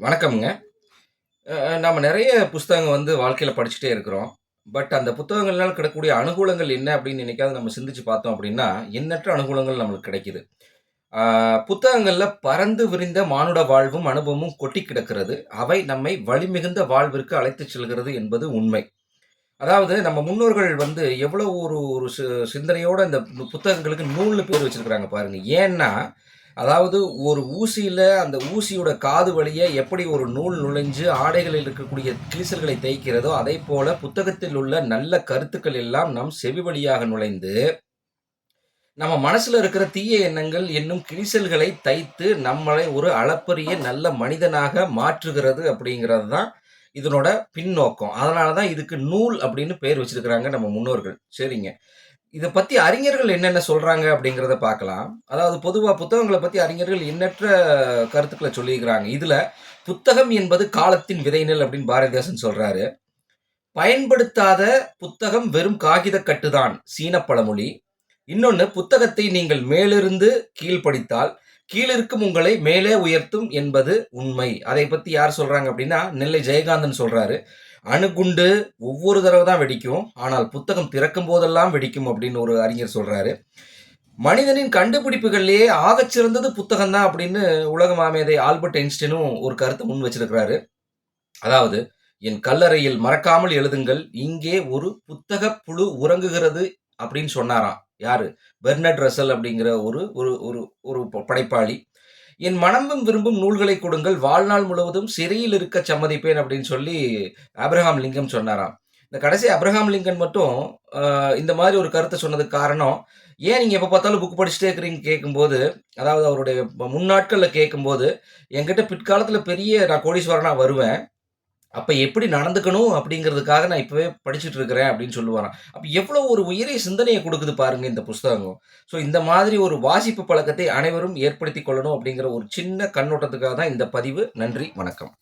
வணக்கம்ங்க. நம்ம நிறைய புஸ்தகங்கள் வந்து வாழ்க்கையில் படிச்சுட்டே இருக்கிறோம். பட் அந்த புத்தகங்கள்னால கிடைக்கக்கூடிய அனுகூலங்கள் என்ன அப்படின்னு நினைக்காது நம்ம சிந்திச்சு பார்த்தோம் அப்படின்னா, எண்ணற்ற அனுகூலங்கள் நம்மளுக்கு கிடைக்குது. புத்தகங்களில் பறந்து விரிந்த மானுட வாழ்வும், அனுபவமும் கொட்டி கிடக்கிறது. அவை நம்மை வலிமிகுந்த வாழ்விற்கு அழைத்துச் செல்கிறது என்பது உண்மை. அதாவது நம்ம முன்னோர்கள் வந்து எவ்வளோ ஒரு ஒரு சி சிந்தனையோட இந்த புத்தகங்களுக்கு நூல்னு பேர் வச்சிருக்கிறாங்க பாருங்க. ஏன்னா, அதாவது ஒரு ஊசியில் அந்த ஊசியோட காது வழியை எப்படி ஒரு நூல் நுழைஞ்சு ஆடைகளில் இருக்கக்கூடிய கிழிசல்களை தேய்க்கிறதோ, போல புத்தகத்தில் உள்ள நல்ல கருத்துக்கள் எல்லாம் நம் செவி வழியாக நுழைந்து, நம்ம மனசுல இருக்கிற தீய எண்ணங்கள் என்னும் கிழிசல்களை தைத்து, நம்மளை ஒரு அளப்பரிய நல்ல மனிதனாக மாற்றுகிறது அப்படிங்கிறது தான் இதனோட பின்னோக்கம். அதனால தான் இதுக்கு நூல் அப்படின்னு பேர் வச்சிருக்கிறாங்க நம்ம முன்னோர்கள். சரிங்க. இதை பற்றி அறிஞர்கள் என்னென்ன சொல்கிறாங்க அப்படிங்கிறத பார்க்கலாம். அதாவது பொதுவாக புத்தகங்களை பற்றி அறிஞர்கள் எண்ணற்ற கருத்துக்களை சொல்லியிருக்கிறாங்க. இதில் புத்தகம் என்பது காலத்தின் விதைநெல் அப்படின்னு பாரதிதாசன் சொல்கிறாரு பயன்படுத்தாத புத்தகம் வெறும் காகித கட்டுதான் சீன பழமொழி. இன்னொன்று புத்தகத்தை நீங்கள் மேலிருந்து கீழ் படித்தால், கீழிருக்கும் உங்களை மேலே உயர்த்தும் என்பது உண்மை. அதை பற்றி யார் சொல்கிறாங்க அப்படின்னா, நெல்லை ஜெயகாந்தன் சொல்கிறாரு அணுகுண்டு ஒவ்வொரு தடவை தான் வெடிக்கும். ஆனால் புத்தகம் திறக்கும் போதெல்லாம் வெடிக்கும் அப்படின்னு ஒரு அறிஞர் சொல்கிறாரு மனிதனின் கண்டுபிடிப்புகள்லேயே ஆகச்சிறந்தது புத்தகம் தான் அப்படின்னு உலக மாமேதை ஆல்பர்ட் ஐன்ஸ்டீனும் ஒரு கருத்தை முன் வச்சிருக்கிறாரு. அதாவது, "என் கல்லறையில் மறக்காமல் எழுதுங்கள், இங்கே ஒரு புத்தக புழு உறங்குகிறது" அப்படின்னு சொன்னாராம். யாரு? பெர்னட் ரஸ்ஸல் அப்படிங்கிற ஒரு ஒரு ஒரு ஒரு படைப்பாளி. "என் மனமும் விரும்பும் நூல்களை கொடுங்கள், வாழ்நாள் முழுவதும் சிறையில் இருக்க சம்மதிப்பேன்" அப்படின்னு சொல்லி அப்ரஹாம் லிங்கம் சொன்னாராம். இந்த கடைசி அப்ரஹாம் லிங்கன் மட்டும் இந்த மாதிரி ஒரு கருத்தை சொன்னதுக்கு காரணம், ஏன் நீங்கள் எப்போ பார்த்தாலும் புக் படிச்சுட்டே இருக்கிறீங்க கேட்கும்போது, அதாவது அவருடைய முன்னாட்களில் கேட்கும்போது, "என்கிட்ட பிற்காலத்தில் பெரிய நான் கோடீஸ்வரனாக வருவேன். அப்ப எப்படி நடந்துக்கணும் அப்படிங்கிறதுக்காக நான் இப்பவே படிச்சுட்டு இருக்கிறேன்" அப்படின்னு சொல்லுவாராம். அப்ப எவ்வளோ ஒரு உயரிய சிந்தனையை கொடுக்குது பாருங்க இந்த புஸ்தகம். ஸோ இந்த மாதிரி ஒரு வாசிப்பு பழக்கத்தை அனைவரும் ஏற்படுத்தி கொள்ளணும் அப்படிங்கிற ஒரு சின்ன கண்ணோட்டத்துக்காக தான் இந்த பதிவு. நன்றி, வணக்கம்.